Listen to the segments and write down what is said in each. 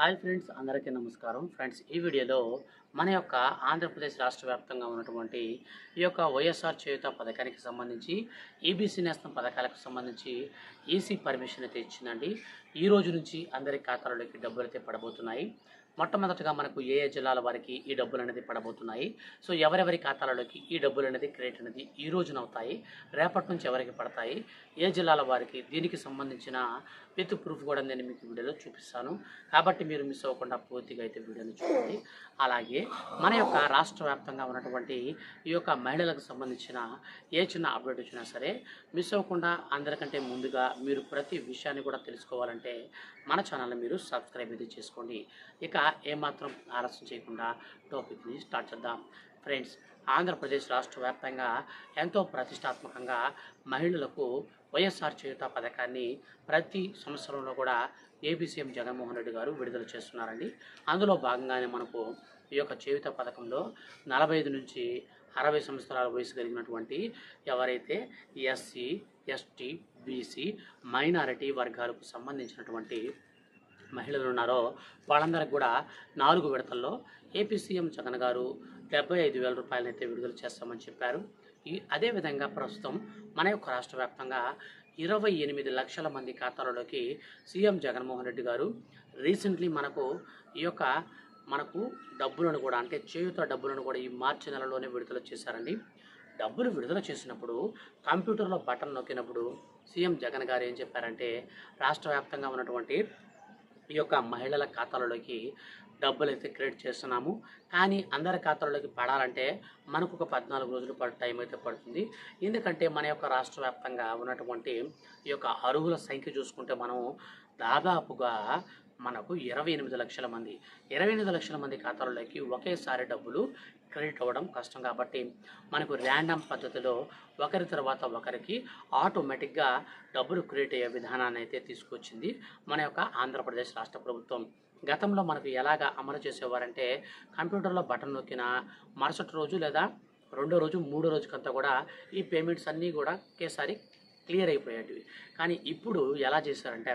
Hi friends అందరికీ నమస్కారం. Friends ఈ వీడియోలో మన యొక్క ఆంధ్రప్రదేశ్ రాష్ట్ర వ్యాప్తంగా ఉన్నటువంటి ఈ యొక్క వైఎస్ఆర్ చేయుత పథకానికి సంబంధించి ఈబీసీ నేస్తం పథకాలకు సంబంధించి ఈసీ పర్మిషన్ అయితే ఇచ్చిందండి. ఈ రోజు నుంచి అందరి ఖాతాలోకి డబ్బులు అయితే పడబోతున్నాయి. మొట్టమొదటగా మనకు ఏ ఏ జిల్లాల వారికి ఈ డబ్బులు అనేది పడబోతున్నాయి? సో ఎవరెవరి ఖాతాలలోకి ఈ డబ్బులు అనేది క్రెడిట్ అనేది ఈ రోజున అవుతాయి? రేపటి నుంచి ఎవరికి పడతాయి? ఏ జిల్లాల వారికి? దీనికి సంబంధించిన విత్ ప్రూఫ్ కూడా నేను మీకు వీడియోలో చూపిస్తాను. కాబట్టి మీరు మిస్ అవ్వకుండా పూర్తిగా అయితే వీడియోని చూడండి. అలాగే మన యొక్క రాష్ట్ర వ్యాప్తంగా ఉన్నటువంటి ఈ యొక్క మహిళలకు సంబంధించిన ఏ చిన్న అప్డేట్ వచ్చినా సరే మిస్ అవ్వకుండా అందరికంటే ముందుగా మీరు ప్రతి విషయాన్ని కూడా తెలుసుకోవాలంటే మన ఛానల్ని మీరు సబ్స్క్రైబ్ అయితే చేసుకోండి. ఇక ఏమాత్రం ఆలస్యం చేయకుండా టాపిక్ని స్టార్ట్ చేద్దాం. ఫ్రెండ్స్ ఆంధ్రప్రదేశ్ రాష్ట్ర వ్యాప్తంగా ఎంతో ప్రతిష్టాత్మకంగా మహిళలకు వైఎస్ఆర్ చేయుత పథకాన్ని ప్రతి సంవత్సరంలో కూడా ఏపీ సీఎం జగన్మోహన్ రెడ్డి గారు విడుదల చేస్తున్నారండి. అందులో భాగంగానే మనకు ఈ యొక్క చేయుత పథకంలో నలభై ఐదు నుంచి అరవై సంవత్సరాల వయసు కలిగినటువంటి ఎవరైతే ఎస్సీ ఎస్టీ బీసీ మైనారిటీ వర్గాలకు సంబంధించినటువంటి మహిళలు ఉన్నారో వాళ్ళందరికి కూడా నాలుగు విడతల్లో ఏపీ సీఎం జగన్ గారు డెబ్బై ఐదు వేల రూపాయలనైతే విడుదల చేస్తామని చెప్పారు. ఈ అదేవిధంగా ప్రస్తుతం మన యొక్క రాష్ట్ర వ్యాప్తంగా ఇరవై ఎనిమిది లక్షల మంది ఖాతాలలోకి సీఎం జగన్మోహన్ రెడ్డి గారు రీసెంట్లీ మనకు ఈ యొక్క మనకు డబ్బులను కూడా అంటే చేయుత డబ్బులను కూడా ఈ మార్చి నెలలోనే విడుదల చేశారండి. డబ్బులు విడుదల చేసినప్పుడు కంప్యూటర్లో బటన్ నొక్కినప్పుడు సీఎం జగన్ గారు ఏం చెప్పారంటే రాష్ట్ర వ్యాప్తంగా ఉన్నటువంటి ఈ యొక్క మహిళల ఖాతాలలోకి డబ్బులు అయితే క్రెడిట్ చేస్తున్నాము. కానీ అందరి ఖాతాలలోకి పడాలంటే మనకు ఒక పద్నాలుగు రోజులు పాటు టైం అయితే పడుతుంది. ఎందుకంటే మన యొక్క రాష్ట్ర వ్యాప్తంగా ఉన్నటువంటి ఈ యొక్క అర్హుల సంఖ్య చూసుకుంటే మనం దాదాపుగా మనకు ఇరవై ఎనిమిది లక్షల మంది ఇరవై ఎనిమిది లక్షల మంది ఖాతాలలోకి ఒకేసారి డబ్బులు క్రెడిట్ అవ్వడం కష్టం కాబట్టి మనకు ర్యాండమ్ పద్ధతిలో ఒకరి తర్వాత ఒకరికి ఆటోమేటిక్గా డబ్బులు క్రియేట్ అయ్యే విధానాన్ని అయితే తీసుకొచ్చింది మన యొక్క ఆంధ్రప్రదేశ్ రాష్ట్ర ప్రభుత్వం. గతంలో మనకు ఎలాగ అమలు చేసేవారంటే కంప్యూటర్లో బటన్ నొక్కిన మరుసటి రోజు లేదా రెండో రోజు మూడో రోజుకంతా కూడా ఈ పేమెంట్స్ అన్నీ కూడా ఒకేసారి క్లియర్ అయిపోయేటివి కానీ ఇప్పుడు ఎలా చేశారంటే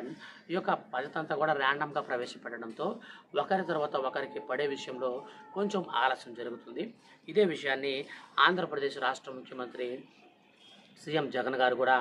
ఈ యొక్క పద్ధతి కూడా ర్యాండమ్గా ప్రవేశపెట్టడంతో ఒకరి తర్వాత ఒకరికి పడే విషయంలో కొంచెం ఆలస్యం జరుగుతుంది. ఇదే విషయాన్ని ఆంధ్రప్రదేశ్ రాష్ట్ర ముఖ్యమంత్రి సీఎం జగన్ గారు కూడా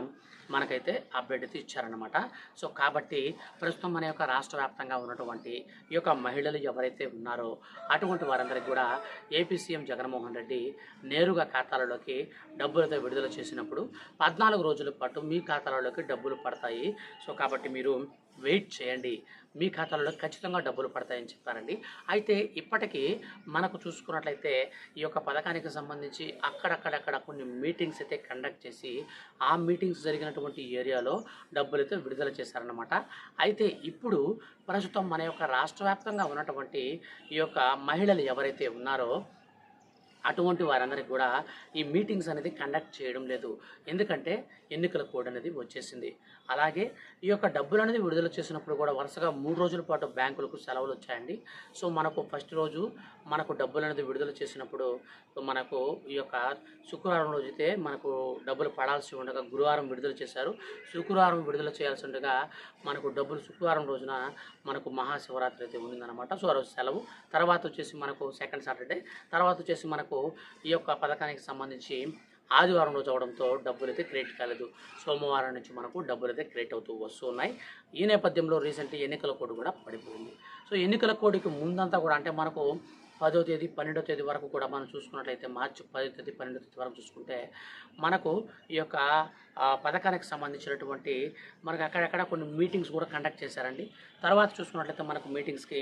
మనకైతే అప్డేట్ అయితే ఇచ్చారనమాట సో కాబట్టి ప్రస్తుతం మన యొక్క రాష్ట్ర వ్యాప్తంగా ఉన్నటువంటి ఈ యొక్క మహిళలు ఎవరైతే ఉన్నారో అటువంటి వారందరికీ కూడా ఏపీ సీఎం జగన్మోహన్ రెడ్డి నేరుగా ఖాతాలలోకి డబ్బులతో విడుదల చేసినప్పుడు పద్నాలుగు రోజుల పాటు మీ ఖాతాలలోకి డబ్బులు పడతాయి. సో కాబట్టి మీరు వెయిట్ చేయండి. మీ ఖాతాలో ఖచ్చితంగా డబ్బులు పడతాయని చెప్పారండి. అయితే ఇప్పటికీ మనకు చూసుకున్నట్లయితే ఈ యొక్క పథకానికి సంబంధించి అక్కడక్కడక్కడ కొన్ని మీటింగ్స్ అయితే కండక్ట్ చేసి ఆ మీటింగ్స్ జరిగినటువంటి ఏరియాలో డబ్బులైతే విడుదల చేశారన్నమాట. అయితే ఇప్పుడు ప్రస్తుతం మన యొక్క రాష్ట్ర ఉన్నటువంటి ఈ యొక్క మహిళలు ఎవరైతే ఉన్నారో అటువంటి వారందరికీ కూడా ఈ మీటింగ్స్ అనేది కండక్ట్ చేయడం లేదు. ఎందుకంటే ఎన్నికల కోడ్ అనేది వచ్చేసింది. అలాగే ఈ యొక్క డబ్బులు అనేది విడుదల చేసినప్పుడు కూడా వరుసగా మూడు రోజుల పాటు బ్యాంకులకు సెలవులు వచ్చాయండి. సో మనకు ఫస్ట్ రోజు మనకు డబ్బులు అనేది విడుదల చేసినప్పుడు మనకు ఈ యొక్క శుక్రవారం రోజైతే మనకు డబ్బులు పడాల్సి ఉండగా గురువారం విడుదల చేశారు. శుక్రవారం విడుదల చేయాల్సి ఉండగా మనకు డబ్బులు శుక్రవారం రోజున మనకు మహాశివరాత్రి అయితే ఉండిందనమాట సో ఆ రోజు సెలవు. తర్వాత వచ్చేసి మనకు సెకండ్ సాటర్డే తర్వాత వచ్చేసి మనకు ఈ యొక్క పథకానికి సంబంధించి ఆదివారం రోజు అవడంతో డబ్బులు అయితే క్రియేట్ కాలేదు. సోమవారం నుంచి మనకు డబ్బులు అయితే క్రియేట్ అవుతూ వస్తున్నాయి. ఈ నేపథ్యంలో రీసెంట్ ఎన్నికల కోడ్ కూడా పడిపోయింది. సో ఎన్నికల కోడ్కి ముందంతా కూడా అంటే మనకు పదో తేదీ పన్నెండో తేదీ వరకు కూడా మనం చూసుకున్నట్లయితే మార్చి పదో తేదీ పన్నెండో తేదీ వరకు చూసుకుంటే మనకు ఈ యొక్క పథకానికి సంబంధించినటువంటి మనకు అక్కడక్కడ కొన్ని మీటింగ్స్ కూడా కండక్ట్ చేశారండి. తర్వాత చూసుకున్నట్లయితే మనకు మీటింగ్స్కి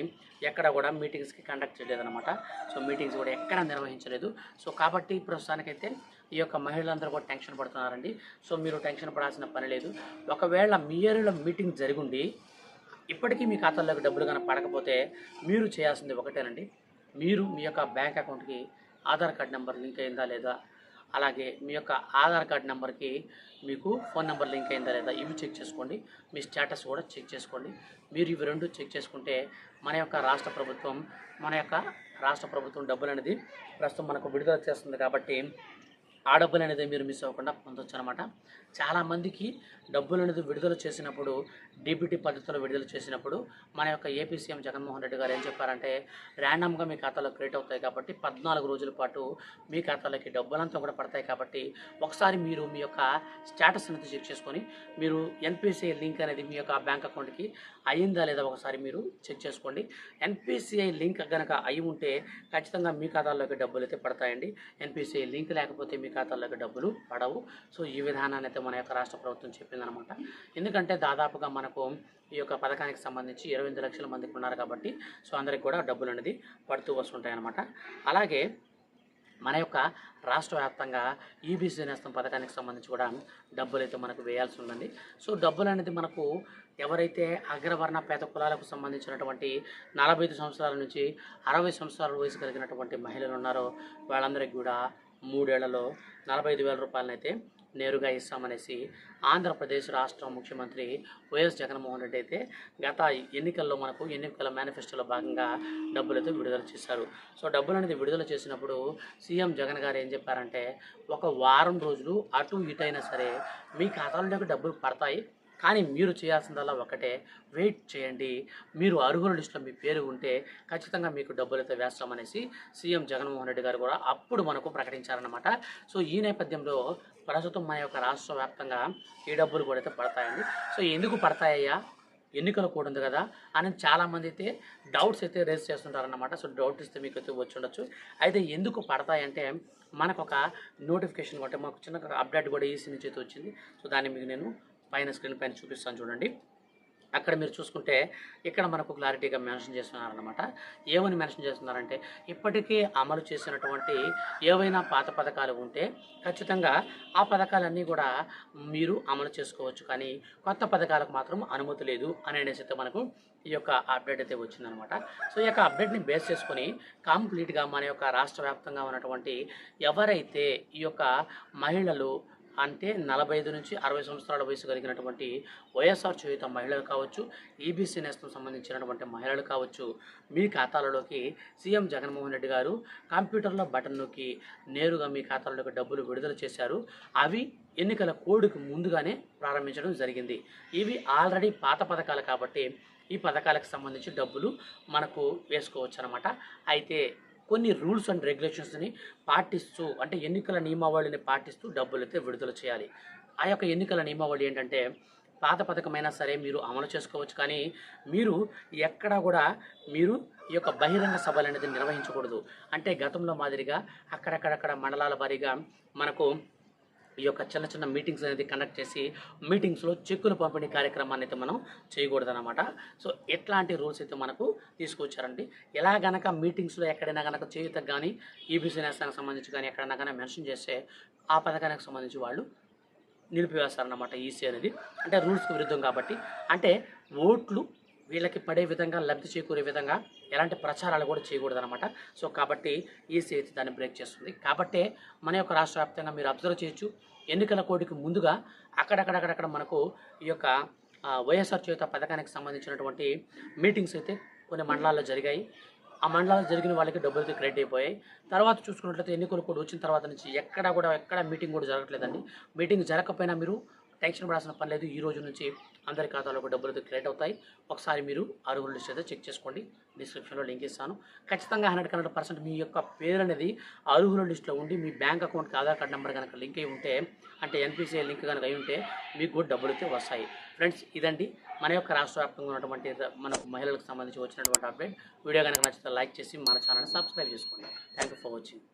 ఎక్కడ కూడా మీటింగ్స్కి కండక్ట్ చేయలేదన్నమాట. సో మీటింగ్స్ కూడా ఎక్కడ నిర్వహించలేదు. సో కాబట్టి ప్రస్తుతానికైతే ఈ యొక్క మహిళలందరూ కూడా టెన్షన్ పడుతున్నారండి. సో మీరు టెన్షన్ పడాల్సిన పని లేదు. ఒకవేళ మీ ఏరియాలో మీటింగ్ జరిగుండి ఇప్పటికీ మీ ఖాతాల్లోకి డబ్బులు కనుక పడకపోతే మీరు చేయాల్సింది ఒకటేనండి. మీరు మీ యొక్క బ్యాంక్ అకౌంట్కి ఆధార్ కార్డ్ నెంబర్ లింక్ అయిందా లేదా? అలాగే మీ యొక్క ఆధార్ కార్డ్ నెంబర్కి మీకు ఫోన్ నెంబర్ లింక్ అయిందా లేదా? ఇవి చెక్ చేసుకోండి. మీ స్టేటస్ కూడా చెక్ చేసుకోండి. మీరు ఇవి రెండు చెక్ చేసుకుంటే మన యొక్క రాష్ట్ర ప్రభుత్వం మన యొక్క రాష్ట్ర ప్రభుత్వం డబ్బులు అనేది ప్రస్తుతం మనకు విడుదల చేస్తుంది కాబట్టి ఆ డబ్బులు అనేది మీరు మిస్ అవ్వకుండా పొందొచ్చు అనమాట చాలామందికి డబ్బులు అనేది విడుదల చేసినప్పుడు డీబీటీ పద్ధతిలో విడుదల చేసినప్పుడు మన యొక్క ఏపీ సీఎం జగన్మోహన్ రెడ్డి గారు ఏం చెప్పారంటే ర్యాండమ్గా మీ ఖాతాలో క్రియేట్ అవుతాయి కాబట్టి పద్నాలుగు రోజుల పాటు మీ ఖాతాలోకి డబ్బులంతా కూడా పడతాయి కాబట్టి ఒకసారి మీరు మీ యొక్క స్టేటస్ అనేది చెక్ చేసుకొని మీరు ఎన్పిసిఐ లింక్ అనేది మీ యొక్క బ్యాంక్ అకౌంట్కి అయ్యిందా లేదా ఒకసారి మీరు చెక్ చేసుకోండి. ఎన్పిసిఐ లింక్ కనుక అయి ఉంటే ఖచ్చితంగా మీ ఖాతాల్లోకి డబ్బులు అయితే పడతాయండి. ఎన్పిసిఐ లింక్ లేకపోతే మీ ఖాతాల్లోకి డబ్బులు పడవు. సో ఈ విధానాన్ని అయితే మన యొక్క రాష్ట్ర ప్రభుత్వం చెప్పిందనమాట. ఎందుకంటే దాదాపుగా మనకు ఈ యొక్క పథకానికి సంబంధించి ఇరవై ఎనిమిది లక్షల మందికి ఉన్నారు కాబట్టి సో అందరికి కూడా డబ్బులు అనేది పడుతూ వస్తుంటాయి అలాగే మన యొక్క రాష్ట్ర వ్యాప్తంగా ఈబీసీ నేస్తం పథకానికి సంబంధించి కూడా డబ్బులు అయితే మనకు వేయాల్సి ఉందండి. సో డబ్బులు అనేది మనకు ఎవరైతే అగ్రవర్ణ పేద కులాలకు సంబంధించినటువంటి నలభై ఐదు సంవత్సరాల నుంచి అరవై సంవత్సరాల వయసు కలిగినటువంటి మహిళలు ఉన్నారో వాళ్ళందరికీ కూడా మూడేళ్ళలో నలభై ఐదు వేల రూపాయలనైతే నేరుగా ఇస్తామనేసి ఆంధ్రప్రదేశ్ రాష్ట్ర ముఖ్యమంత్రి వైఎస్ జగన్మోహన్ రెడ్డి అయితే గత ఎన్నికల్లో మనకు ఎన్నికల మేనిఫెస్టోలో భాగంగా డబ్బులతో విడుదల చేశారు. సో డబ్బులు అనేది విడుదల చేసినప్పుడు సీఎం జగన్ గారు ఏం చెప్పారంటే ఒక వారం రోజులు అటు ఇటు అయినా సరే మీ ఖాతాలో డబ్బులు పడతాయి కానీ మీరు చేయాల్సిందల్లా ఒకటే. వెయిట్ చేయండి. మీరు అర్హుల లిస్టులో మీ పేరు ఉంటే ఖచ్చితంగా మీకు డబ్బులు అయితే వేస్తామనేసి సీఎం జగన్మోహన్ రెడ్డి గారు కూడా అప్పుడు మనకు ప్రకటించారనమాట సో ఈ నేపథ్యంలో ప్రస్తుతం మన యొక్క రాష్ట్ర వ్యాప్తంగా ఈ డబ్బులు కూడా అయితే పడతాయండి. సో ఎందుకు పడతాయ్యా? ఎన్నికలు కూడా ఉంది కదా అని చాలామంది అయితే డౌట్స్ అయితే రేస్ చేస్తుంటారన్నమాట. సో డౌట్ ఇస్తే మీకు అయితే వచ్చి ఉండొచ్చు. అయితే ఎందుకు పడతాయంటే మనకు ఒక నోటిఫికేషన్ కూడా మాకు చిన్న అప్డేట్ కూడా ఈసీ నుంచి అయితే వచ్చింది. సో దాన్ని మీకు నేను పైన స్క్రీన్ పైన చూపిస్తాను చూడండి. అక్కడ మీరు చూసుకుంటే ఇక్కడ మనకు క్లారిటీగా మెన్షన్ చేస్తున్నారనమాట ఏమని మెన్షన్ చేస్తున్నారంటే ఇప్పటికే అమలు చేసినటువంటి ఏవైనా పాత పథకాలు ఉంటే ఖచ్చితంగా ఆ పథకాలన్నీ కూడా మీరు అమలు చేసుకోవచ్చు. కానీ కొత్త పథకాలకు మాత్రం అనుమతి లేదు అని అనేసి అయితే మనకు ఈ యొక్క అప్డేట్ అయితే వచ్చిందనమాట సో ఈ యొక్క అప్డేట్ని బేస్ చేసుకొని కంప్లీట్గా మన యొక్క రాష్ట్ర వ్యాప్తంగా ఉన్నటువంటి ఎవరైతే ఈ యొక్క మహిళలు అంటే నలభై ఐదు నుంచి అరవై సంవత్సరాల వయసు కలిగినటువంటి వైఎస్ఆర్ చేయుత మహిళలు కావచ్చు ఈబీసీ నేస్తం సంబంధించినటువంటి మహిళలు కావచ్చు మీ ఖాతాలలోకి సీఎం జగన్మోహన్ రెడ్డి గారు కంప్యూటర్లో బటన్ నొక్కి నేరుగా మీ ఖాతాలలోకి డబ్బులు విడుదల చేశారు. అవి ఎన్నికల కోడ్కి ముందుగానే ప్రారంభించడం జరిగింది. ఇవి ఆల్రెడీ పాత పథకాలు కాబట్టి ఈ పథకాలకు సంబంధించి డబ్బులు మనకు వేసుకోవచ్చు అనమాట అయితే కొన్ని రూల్స్ అండ్ రెగ్యులేషన్స్ని పాటిస్తూ అంటే ఎన్నికల నియమావళిని పాటిస్తూ డబ్బులు అయితే విడుదల చేయాలి. ఆ యొక్క ఎన్నికల నియమావళి ఏంటంటే పాత పథకమైనా సరే మీరు అమలు చేసుకోవచ్చు కానీ మీరు ఎక్కడా కూడా మీరు ఈ యొక్క బహిరంగ సభలు అనేది నిర్వహించకూడదు. అంటే గతంలో మాదిరిగా అక్కడక్కడక్కడ మండలాల వారీగా మనకు ఈ యొక్క చిన్న చిన్న మీటింగ్స్ అనేది కండక్ట్ చేసి మీటింగ్స్లో చెక్కులు పంపిణీ కార్యక్రమాన్ని అయితే మనం చేయకూడదన్నమాట. సో ఎట్లాంటి రూల్స్ అయితే మనకు తీసుకొచ్చారండి ఎలా గనక మీటింగ్స్లో ఎక్కడైనా గనక చేయుత కానీ ఈ బిజినెస్కి సంబంధించి కానీ ఎక్కడైనా కానీ మెన్షన్ చేస్తే ఆ పథకానికి సంబంధించి వాళ్ళు నిలిపివేస్తారన్నమాట ఈసీ అనేది. అంటే రూల్స్కి విరుద్ధం కాబట్టి. అంటే ఓట్లు వీళ్ళకి పడే విధంగా లబ్ధి చేకూరే విధంగా ఎలాంటి ప్రచారాలు కూడా చేయకూడదనమాట సో కాబట్టి ఈసీ అయితే దాన్ని బ్రేక్ చేస్తుంది. కాబట్టే మన యొక్క రాష్ట్ర వ్యాప్తంగా మీరు అబ్జర్వ్ చేయొచ్చు. ఎన్నికల కోడికి ముందుగా అక్కడక్కడక్కడక్కడ మనకు ఈ యొక్క వైఎస్ఆర్ చేత పథకానికి సంబంధించినటువంటి మీటింగ్స్ అయితే కొన్ని మండలాల్లో జరిగాయి. ఆ మండలాలు జరిగిన వాళ్ళకి డబ్బులతో క్రెడిట్ అయిపోయాయి. తర్వాత చూసుకున్నట్లయితే ఎన్నికలు కూడా వచ్చిన తర్వాత నుంచి ఎక్కడ కూడా ఎక్కడ మీటింగ్ కూడా జరగట్లేదండి. మీటింగ్ జరగకపోయినా మీరు టెన్షన్ పడాల్సిన పని లేదు. ఈ రోజు నుంచి అందరి ఖాతాలో డబ్బులు అయితే క్రెడిట్ అవుతాయి. ఒకసారి మీరు అరుగుల లిస్ట్ అయితే చెక్ చేసుకోండి. డిస్క్రిప్షన్లో లింక్ ఇస్తాను. ఖచ్చితంగా హండ్రెడ్ హండ్రెడ్ పర్సెంట్ మీ యొక్క పేరు అనేది అర్హుల లిస్ట్లో ఉండి మీ బ్యాంక్ అకౌంట్కి ఆధార్ కార్డ్ నెంబర్ కనుక లింక్ అయి ఉంటే అంటే ఎన్పిసిఐ లింక్ కనుక అయి ఉంటే మీకు కూడా డబ్బులు అయితే వస్తాయి. ఫ్రెండ్స్ ఇదండి. మన యొక్క రాష్ట్ర వ్యాప్తంగా ఉన్నటువంటి మనకు మహిళలకు సంబంధించి వచ్చినటువంటి అప్డేట్. వీడియో కనుక నచ్చితే లైక్ చేసి మన ఛానల్ని సబ్స్క్రైబ్ చేసుకోండి. Thank you for watching.